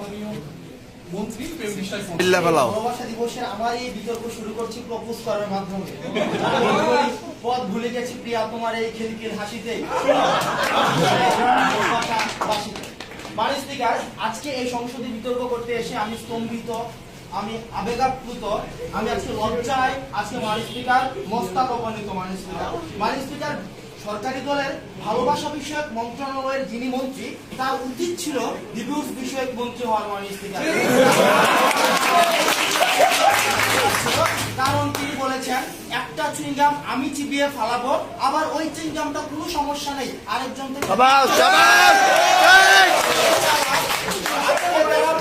মাননীয় মন্ত্রী প্রেম বিশ্বাস মহোদয়। বিল্লা ফেলাও ভালোবাসা দিবসের আমার এই বিতর্ক শুরু করছি প্রপোজ করার মাধ্যমে। পথ ভুলে গেছি প্রিয়া তোমার এই খিলখিল হাসিতে। মানে স্পিকার আজকে এই সংসদে বিতর্ক করতে এসে আমি স্তম্ভিত আমি আবেগাপ্লুত আমি আজকে লজ্জায় আজকে মানে স্পিকার মস্তাক অপমানিত মানে স্পিকার মানে স্পিকার সরকারি দলের ভালোবাসা বিষয়ক মন্ত্রণালয়ের যিনি মন্ত্রী তার উচিত ছিল ডিভিউজ বিষয়ক মন্ত্রী হওয়ার মানে স্পিকার। কারণ তিনি বলেছেন একটা চুইংগাম আমি চিবিয়ে ফালাবো আবার ওই চুইংগামটা কোনো সমস্যা নেই আরেকজন থেকে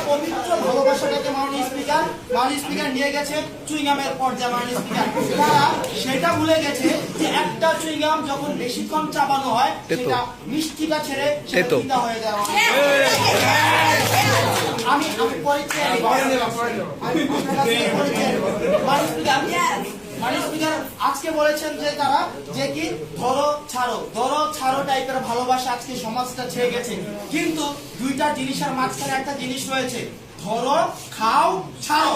পবিত্র ভালোবাসাটাকে মাননীয় স্পিকার মাননীয় স্পিকার নিয়ে গেছে চুইংগামের পর্যায়ে মাননীয় স্পিকার তারা সেটা ভুলে গেছে যে একটা চুইংগাম যখন বেশিক্ষণ চাবানো হয়। সেটা মিষ্টিটা ছেড়ে সেটা। হয়ে যায় আমি আমি পরিচয়। মাননীয় স্পিকার, মাননীয় স্পিকার আজকে বলেছেন যে তারা যে কি ধরো ছাড়ো ধরো ছাড়ো টাইপের ভালোবাসা আজকে সমাজটা ছেয়ে গেছে কিন্তু দুইটা জিনিসের মাঝখানে একটা জিনিস রয়েছে ধরো খাও ছাড়ো।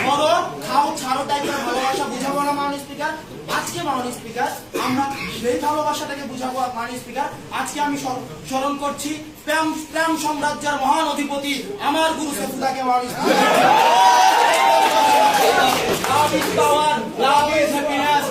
ধরো খাও ছাড়ো টাইপের ভালোবাসা বুঝাবো না মাননীয় স্পিকার আজকে মাননীয় স্পিকার আমরা সেই ভালোবাসাটাকে বুঝাবো মাননীয় স্পিকার আজকে আমি স্মরণ করছি প্রেম প্রেম সাম্রাজ্যের মহান অধিপতি আমার গুরু সেফুদাকে মাননীয় speaker Love is power, love is happiness,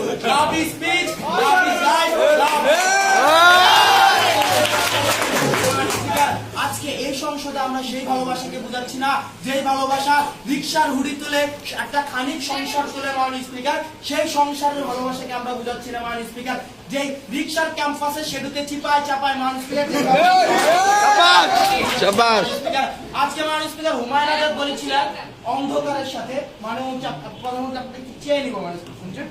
আমরা সেই ভালোবাসাকে বোঝাচ্ছি না। যে ভালোবাসা রিক্সার হুড়ি তুলে একটা খানিক সংসার তুলে মাননীয় স্পিকার সেই সংসারের ভালোবাসাকে আমরা বোঝাচ্ছি না মাননীয় স্পিকার। যে রিক্সার ক্যাম্পাসে সেতুতে চিপায় চাপায় মাননীয় স্পিকার আজকে মাননীয় স্পিকার হুমায়ুন আজাদ বলেছিলেন অন্ধকারের সাথে মানে প্রধানমন্ত্রী আপনাকে চেয়ে নিব মানে শুনছেন?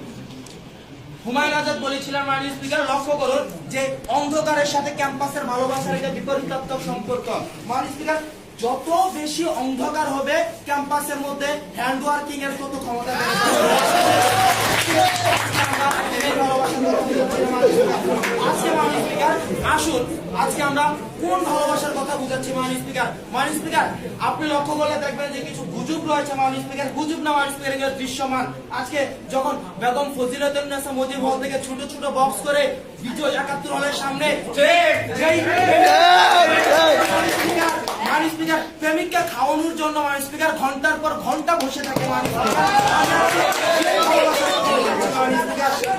হুমায়ুন আজাদ বলেছিলেন মাননীয় স্পিকার লক্ষ্য করুন যে অন্ধকারের সাথে ক্যাম্পাসের ভালোবাসার এটা বিপরীতাত্মক সম্পর্ক। মাননীয় স্পিকার যত বেশি অন্ধকার হবে ক্যাম্পাসের মধ্যে হ্যান্ড ওয়ার্কিং এর তত ক্ষমতা। আজকে মাননীয় স্পিকার আসুন আজকে আমরা কোন ভালোবাসার কথা বুঝাচ্ছি মাননীয় স্পিকার? মাননীয় স্পিকার আপনি লক্ষ্য করলে দেখবেন যে কিছু গুজব রয়েছে মাননীয় স্পিকার। গুজব না মাননীয় স্পিকার এগুলো দৃশ্যমান। আজকে যখন বেগম ফজিলতুন্নেসা মুজিব হল থেকে ছোট ছোট বক্স করে বিজয় একাত্তর হলের সামনে যে- স্পিকার প্রেমিককে খাওয়ানোর জন্য মাননীয় স্পিকার ঘণ্টার পর ঘণ্টা বসে থাকে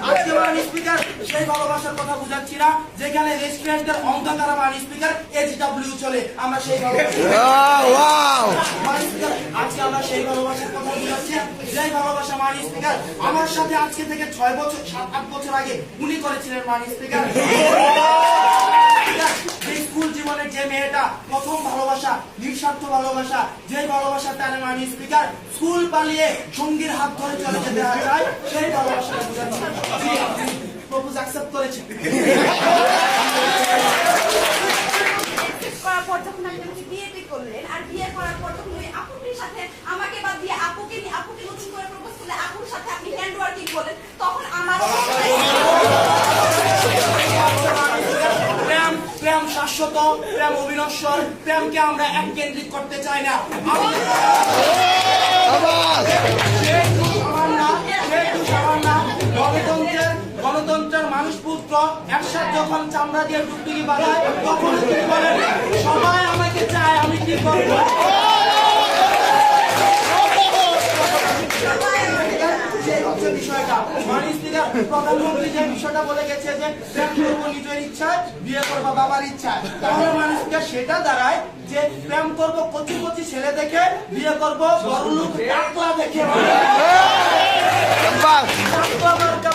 আজকে স্পিকার সেই ভালোবাসার কথা বুঝাচ্ছি না যেখানে রেস্টুরেন্টের অন্ধকার মাননীয় স্পিকার এইচডব্লিউ চলে আমরা সেই আজকে আমরা সেই ভালোবাসার কথা বুঝাচ্ছি। যেই ভালোবাসা মাননীয় স্পিকার আমার সাথে আজকে থেকে ছয় বছর সাত আট বছর আগে উনি করেছিলেন মাননীয় স্পিকার। জীবনের যে মেয়েটা প্রথম ভালোবাসা, নিঃস্বার্থ ভালোবাসা যে ভালোবাসা তার মাননীয় স্পিকার স্কুল পালিয়ে সঙ্গীর হাত ধরে চলে যেতে হয় সেই ভালোবাসাটা প্রপোজ অ্যাকসেপ্ট আমাকে আর বিয়ে করার পর যখন ওই সাথে আমাকে বাদ দিয়ে আপুকে আপুকে প্রেম অবিনশ্বর প্রেমকে আমরা এক কেন্দ্রিক করতে চাই না। গণতন্ত্রের মানুষ পুত্র, একসাথে যখন চামড়া দিয়ে তখন সবাই আমাকে আমি বিষয়টা। প্রধানমন্ত্রী যে বিষয়টা বলে গেছে যে ইচ্ছায় বিয়ে করব বাবার ইচ্ছায় তাহলে স্পিকার সেটা দাঁড়ায় যে প্রেম করব কচি কচি ছেলে দেখে বিয়ে করব বড়লোক দেখে।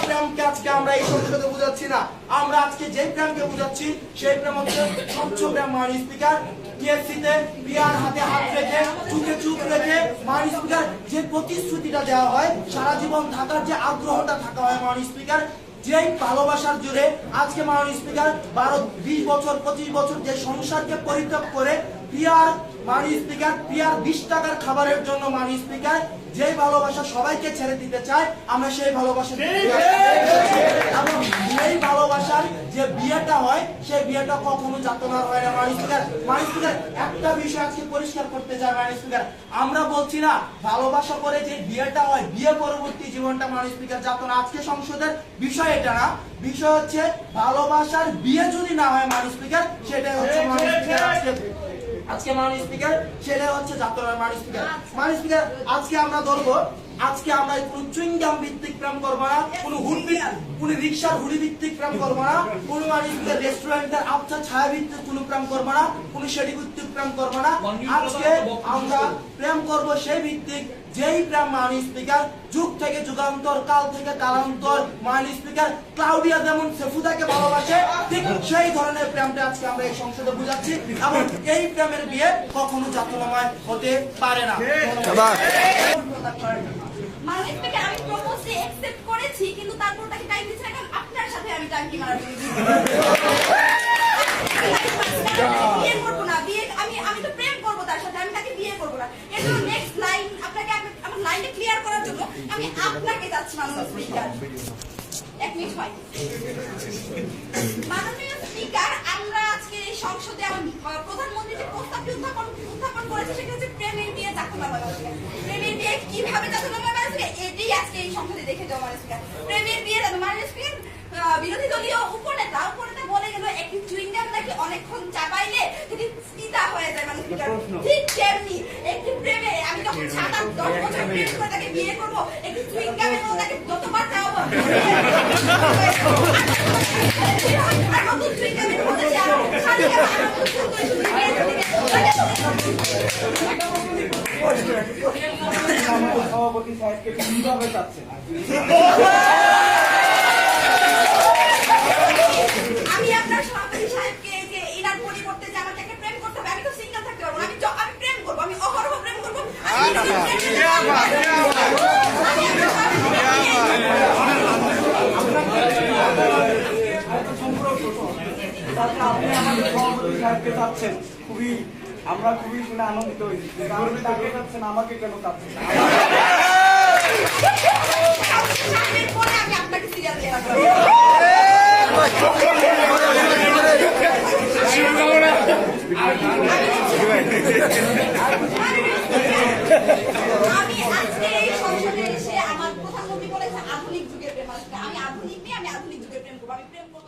প্রেমকে আজকে আমরা এই সংসদে বুঝাচ্ছি না। আমরা আজকে যে প্রেমকে বুঝাচ্ছি সেই প্রেম হচ্ছে স্বচ্ছ প্রেম। মানি স্পিকার টিএসসিতে বিয়ার হাতে হাত রেখে চুকে চুপ রেখে মানি স্পিকার যে প্রতিশ্রুতিটা দেওয়া হয় সারা জীবন থাকার যে আগ্রহটা থাকা হয় মানি স্পিকার যেই ভালোবাসার জুড়ে আজকে মাননীয় স্পিকার বারো বিশ বছর, পঁচিশ বছর যে সংসারকে পরিত্যাগ করে পিয়ার মাননীয় স্পিকার পিয়ার বিশ টাকার খাবারের জন্য মাননীয় স্পিকার যেই ভালোবাসা সবাইকে ছেড়ে দিতে চায় আমরা সেই ভালোবাসা এবং এই ভালোবাসার যে বিয়েটা হয় সেই বিয়েটা কখনো যাতনার হয় না মানুষ স্পিকার। মানুষ স্পিকার একটা বিষয় আজকে পরিষ্কার করতে চাই মানুষ স্পিকার। আমরা বলছি না ভালোবাসা করে যে বিয়েটা হয় বিয়ে পরবর্তী জীবনটা মানুষ স্পিকার যাতনা। আজকে সংসদের বিষয় এটা না বিষয় হচ্ছে ভালোবাসার বিয়ে যদি না হয় মানুষ স্পিকার সেটাই হচ্ছে মানুষ স্পিকার আজকে মাননীয় স্পিকার সেটা হচ্ছে যাত্রার মাননীয় স্পিকার মাননীয় স্পিকার আজকে আমরা ধরবো আজকে আমরা কোন চুইংগাম ভিত্তিক প্রেম করব না কোন হুড কোন রিক্সার হুডি ভিত্তিক প্রেম করব না কোন স্পিকার রেস্টুরেন্টের আবছা ছায়া ভিত্তিক কোন প্রেম করব না কোন সেটি ভিত্তিক প্রেম করব না। আজকে আমরা প্রেম করব সেই ভিত্তিক যেই প্রেম মাননীয় স্পিকার যুগ থেকে যুগান্তর কাল থেকে কালান্তর মাননীয় স্পিকার ক্লাউডিয়া যেমন সেফুদাকে ভালোবাসে ঠিক সেই ধরনের প্রেমটা আজকে আমরা এই সংসদে বুঝাচ্ছি এবং এই প্রেমের বিয়ে কখনো যাতনাময় হতে পারে না। স্পিকার আমি প্রপোজে অ্যাকসেপ্ট করেছি, কিন্তু তারপর তাকে টাইম দিচ্ছি আপনার সাথে আমি টাঙ্কি আমি তো প্রেম করব তার সাথে, আমি তাকে বিয়ে করব নেক্সট লাইন আপনাকে আপনি- আমার লাইনটা ক্লিয়ার করার জন্য আমি আপনাকে যাচ্ছি মাননীয় স্পিকার এক মিনিট হয়। মাননীয় আমরা আজকে সংসদে আমার প্রধানমন্ত্রী যে প্রস্তাবটি উত্থাপন উত্থাপন করেছে, সেটা হচ্ছে প্রেমের বিয়ে চাকমা প্রেমের কীভাবে চাকমা এটাই আজকে এই সংসদে দেখে দেওয়া স্পিকার প্রেমের বিয়ে যাবে মাননীয় বিরোধী দলীয় উপনেতা উপনেতা বলে গেল একটি চুইংগাম নাকি অনেকক্ষণ চাপাইলে সেটি চিতা হয়ে যায় মাননীয় ঠিক তেমনি একটি প্রেমে আমি যখন সাত আট দশ বছর প্রেম করে তাকে বিয়ে করব একটি চুইংগামের মতো তাকে যতবার চাওয়াবো আর নতুন চুইংগামের মধ্যে যে আরও সারি সুন্দর সভাপতি সাহেবকে চাচ্ছেন আমি আপনার সভাপতি সাহেবকে আপনি আমাদের সভাপতি সাহেবকে চাচ্ছেন খুবই আমরা খুবই শুনে আনন্দিত হয়েছি তাকে চাচ্ছেন আমাকে কেন চাচ্ছেন পরে আমি আপনাকে সিরিয়াল দিয়ে রাখব আমি আজকে এই সংসদে এসে আমার প্রধানমন্ত্রী বলেছে আধুনিক যুগের প্রেম আমি আধুনিক নিয়ে আমি আধুনিক যুগের প্রেম করব। আমি প্রেম করব